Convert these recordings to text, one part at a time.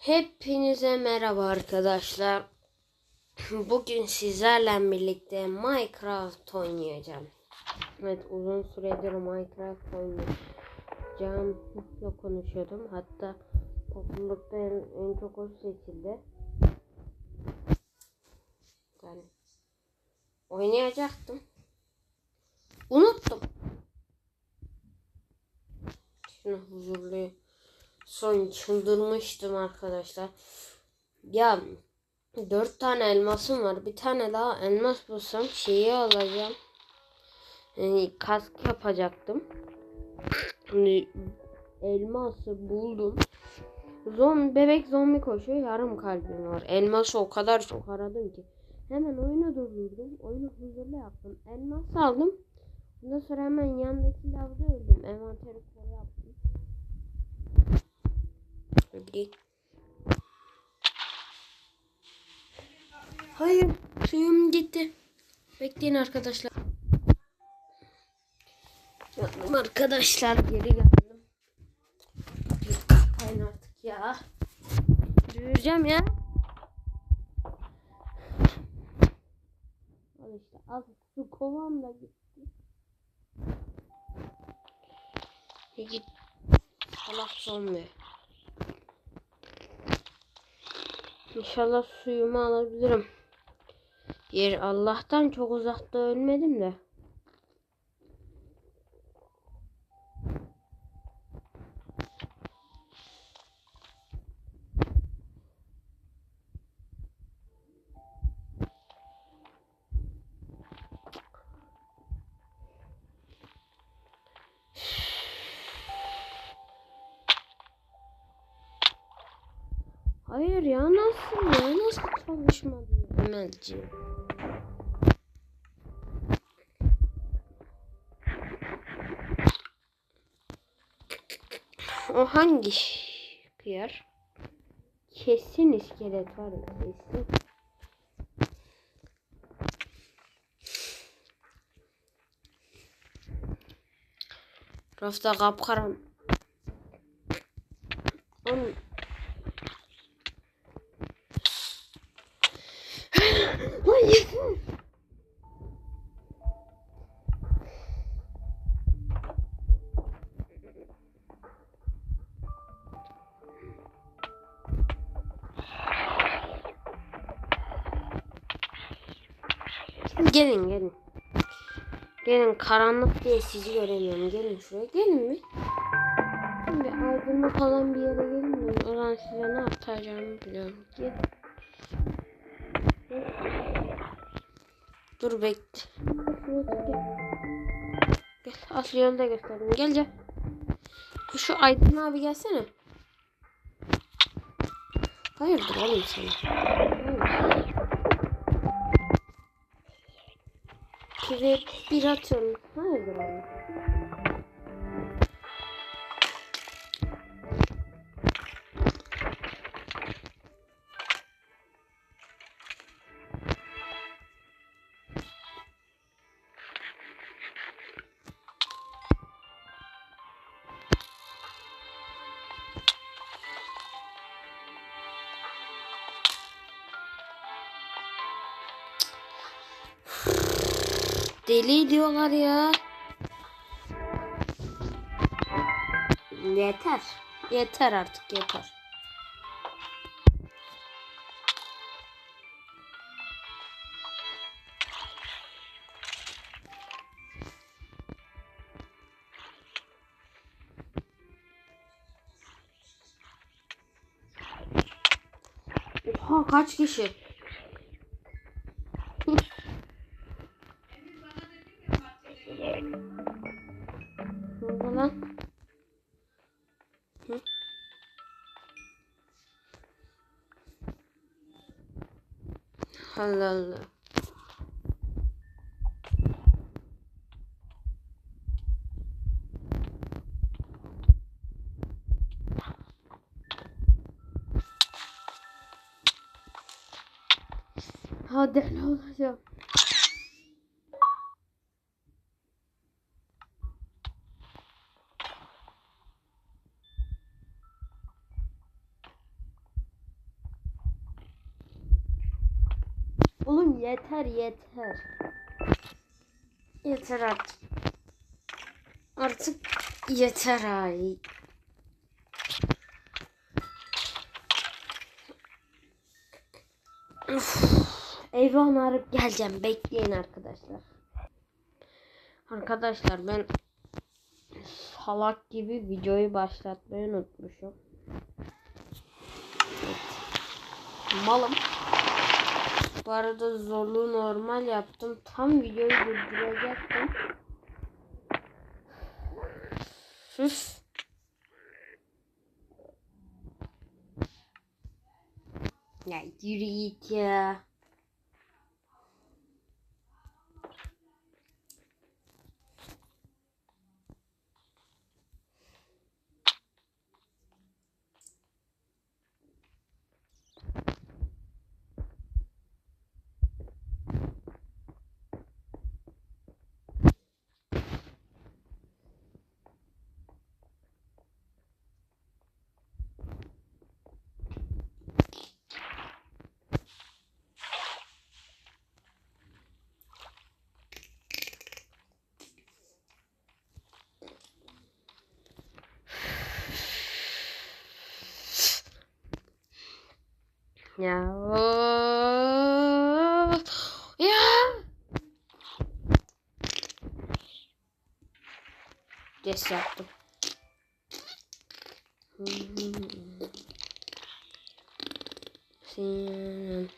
Hepinize merhaba arkadaşlar. Bugün sizlerle birlikte Minecraft oynayacağım. Evet uzun süredir Minecraft oynayacağımla konuşuyordum. Hatta toplulukta en, en çok o seçildi. Yani oynayacaktım. Unuttum. Şunu huzurlu son çıldırmıştım arkadaşlar. Ya dört tane elmasım var. Bir tane daha elmas bulsam şeyi alacağım. Yani kask yapacaktım. Şimdi elması buldum. Zombi, bebek zombi koşuyor. Yarım kalbim var. Elması o kadar çok aradım ki. Hemen oyunu durdurdum. Oyunu huzurlu yaptım. Elmas aldım. Ondan sonra hemen yandaki lavda öldüm. Envanteri koru yaptım. Öyle. Hayır, suyum gitti. Bekleyin arkadaşlar. Yandım arkadaşlar geri geldim. Kapayın artık ya. Duyuracağım ya. Al işte al su kovam da gitti. Git. Salak zombi. İnşallah suyumu alabilirim. Yer Allah'tan çok uzakta ölmedim de. Hayır ya nasıl ya nasıl çalışmadı Emelciğim. O hangi kıyar? Kesin iskelet var ya kesin. Rafta kapkaran. Gelin gelin. Gelin karanlık diye sizi göremiyorum. Gelin şuraya. Gelin mi? Şimdi aydınlık olan bir yere gelin mi? O zaman size ne yapacağımı biliyorum. Gel. Dur bekle. Gel. Aslı da gösterdim. Gel gel. Şu Aydın abi gelsene. Hayırdır oğlum sen? Pive bir atıyorum. Hayırdır? Deli diyorlar ya. Yeter. Yeter artık yeter. Oha kaç kişi? Allah Allah. Hadi yeter yeter. Yeter artık. Artık yeter ay. Eyvah arıp geleceğim. Bekleyin arkadaşlar. Arkadaşlar ben salak gibi videoyu başlatmayı unutmuşum. Evet. Malım. Arada zorluğu normal yaptım. Tam videoyu durduracaktım. Sus. Ya yürü git ya. Ya. Ya. Des yaptım. Sen.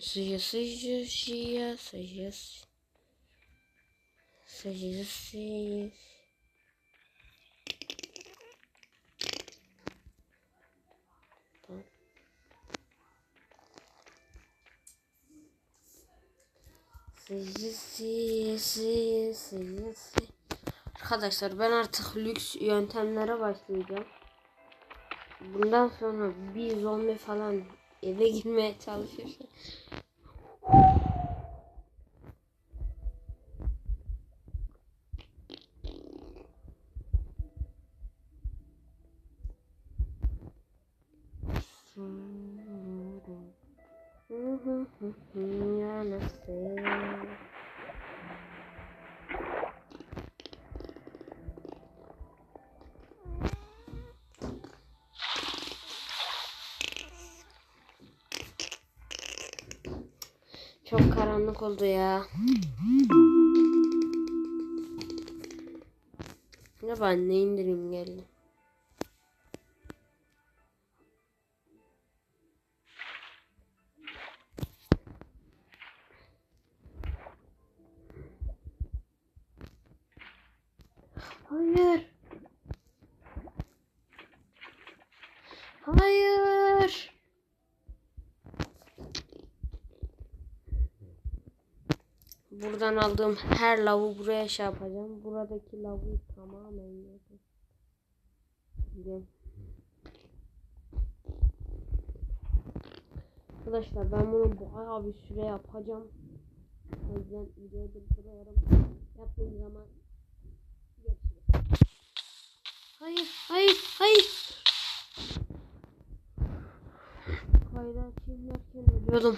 Sıcı sıcı sıcı sıcı sıcı sıcı Sıcı sıcı sıcı Arkadaşlar ben artık lüks yöntemlere başlayacağım. Bundan sonra bir zombi falan eve girmeye çalışırsa Çok karanlık oldu ya. Ya ben ne indirim geldi. Buradan aldığım her lavu buraya şey yapacağım. Buradaki lavu tamamen. Gidelim. Arkadaşlar ben bunu bayağı bir süre yapacağım. O yüzden videoyu durduruyorum. Yaptığım zaman görüşürüz. Hayır, hayır, hayır. Kaydı açayım derken ölüyordum.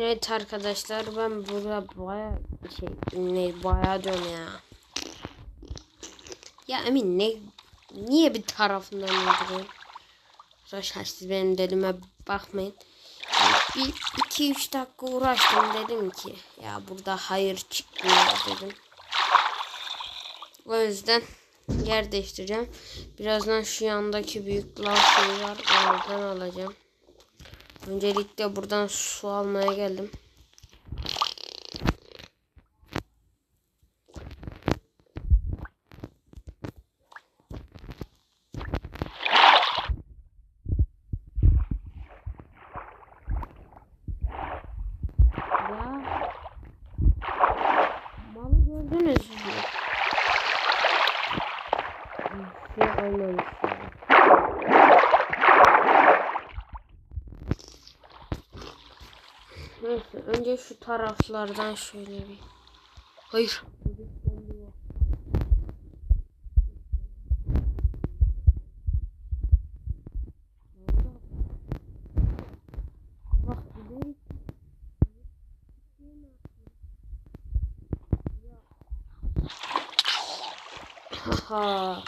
Evet arkadaşlar ben burada baya şey ne baya diyorum ya. Ya Emin ne niye bir tarafından öldürüyorsun? Arkadaşlar siz benim delime bakmayın. Bir iki üç dakika uğraştım dedim ki ya burada hayır çıkmıyor dedim. O yüzden yer değiştireceğim. Birazdan şu yandaki büyük lav var. Oradan alacağım. Öncelikle buradan su almaya geldim. Gördünüz mü? Şu olmamış. önce şu taraflardan şöyle bir. Hayır. Haha.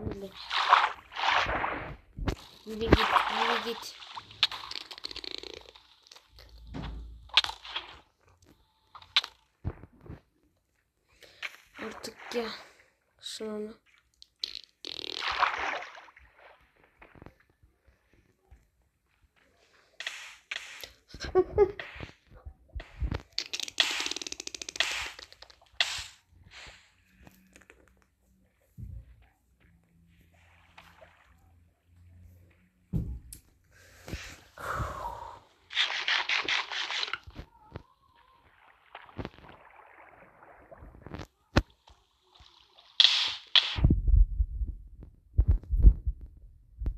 Oraya değil de. Yürü git, yürü git. Artık gel. Şunu.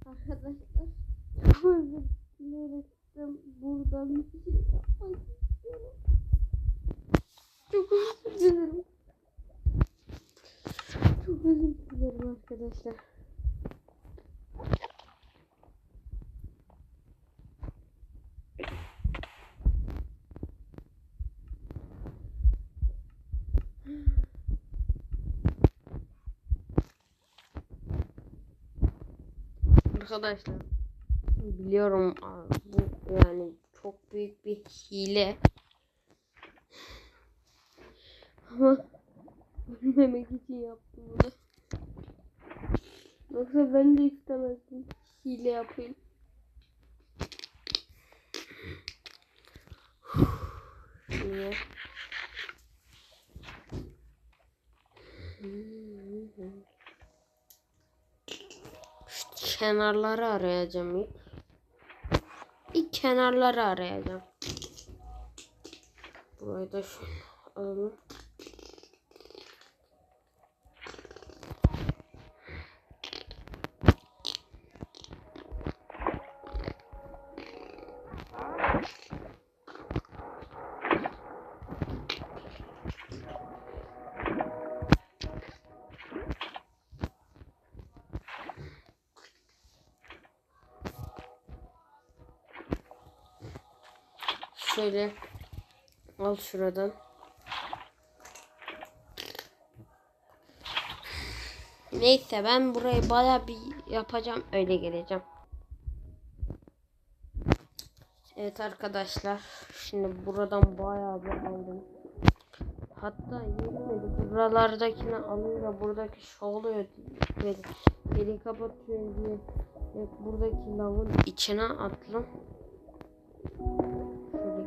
Arkadaşlar çok özür dilerim. Buradan bir şey. Çok özür dilerim. Çok özür dilerim arkadaşlar. Arkadaşlar biliyorum bu yani büyük bir hile. Ama ölmemek için yaptım bunu. Yoksa ben de istemezdim hile yapayım. Niye? Kenarları arayacağım ilk. Kenarları arayacağım. Burayı da şöyle alalım. Şöyle al şuradan. Neyse ben burayı baya bir yapacağım öyle geleceğim. Evet arkadaşlar şimdi buradan bayağı bir aldım. Hatta yetmedi buralardakini alınca buradaki şu oluyor böyle deli kapatıyor diye buradaki lavın içine attım.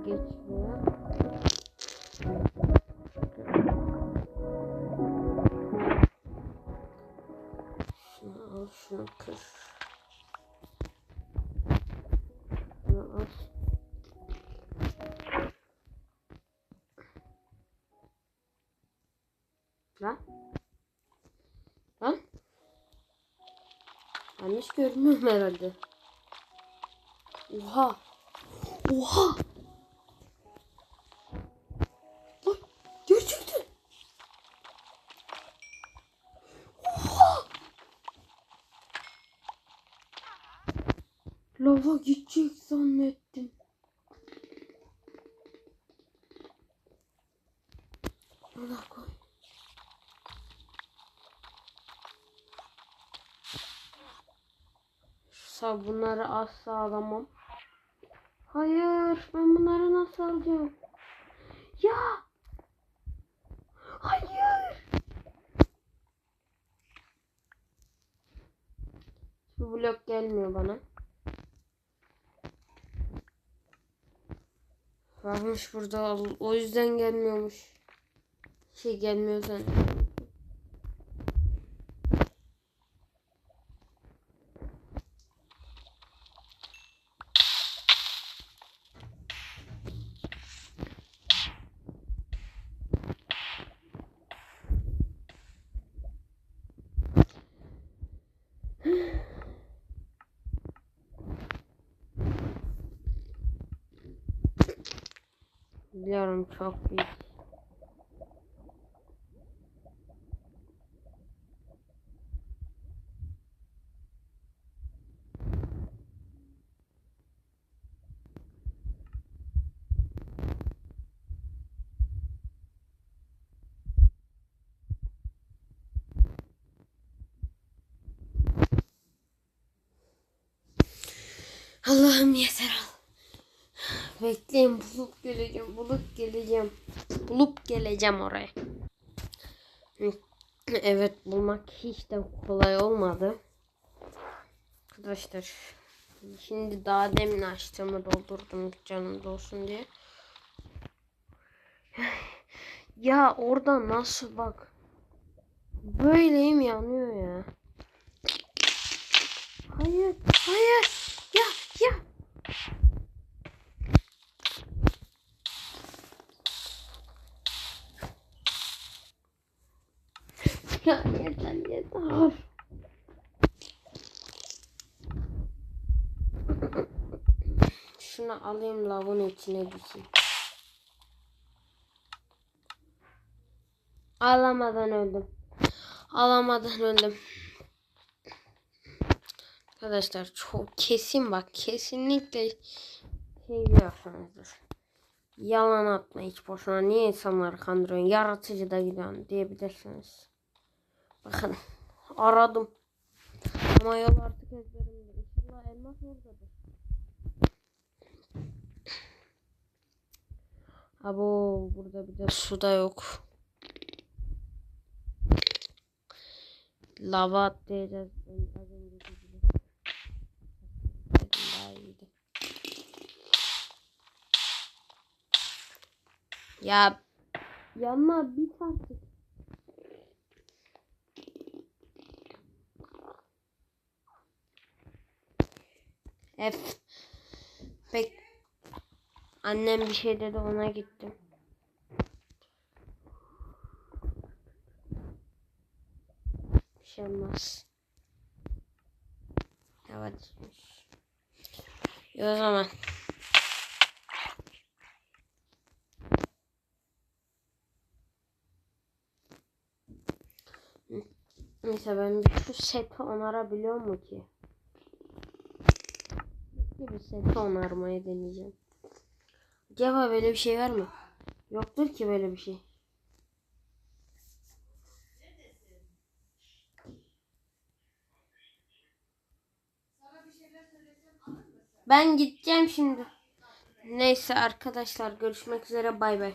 Şöyle geç buraya. Şunu al, şunu kır. Şunu al. Lan. Lan. Yanlış görmüyorum herhalde. Oha. Oha. Lava gidecek zannettim. Allah koy. Sa bunları asla alamam. Hayır, ben bunları nasıl alacağım? Ya! Hayır! Bu blok gelmiyor bana. Varmış burada o yüzden gelmiyormuş. Şey gelmiyor zannediyorum. Biliyorum çok büyük. Allah'ım yeter Allah. Bekleyin bulup geleceğim, bulup geleceğim. Bulup geleceğim oraya. Evet bulmak hiç de kolay olmadı. Arkadaşlar şimdi daha demin açtığımı doldurdum canım dolsun diye. Ya orada nasıl bak. Böyleyim yanıyor ya. Hayır, hayır. Ya, ya. Yeter yeter. Şunu alayım lavın içine dikeyim. Alamadan öldüm. Alamadan öldüm. Arkadaşlar çok kesin bak kesinlikle şey biliyorsunuzdur. Yalan atma hiç boşuna. Niye insanları kandırıyorsun? Yaratıcı da gidiyorsun diyebilirsiniz. Bakın aradım. Ama yol artık ezberimde. İnşallah elmas oradadır. Abo burada bir de su da yok. Lava atlayacağız. Az önceki. Ya yanma bir artık. F. Pek annem bir şey dedi ona gittim. Bir şey olmaz. Evet. O zaman. Neyse ben bir şu seti onarabiliyor mu ki? Bir seti onarmayı deneyeceğim. Acaba böyle bir şey var mı? Yoktur ki böyle bir şey. Ben gideceğim şimdi. Neyse arkadaşlar görüşmek üzere bay bay.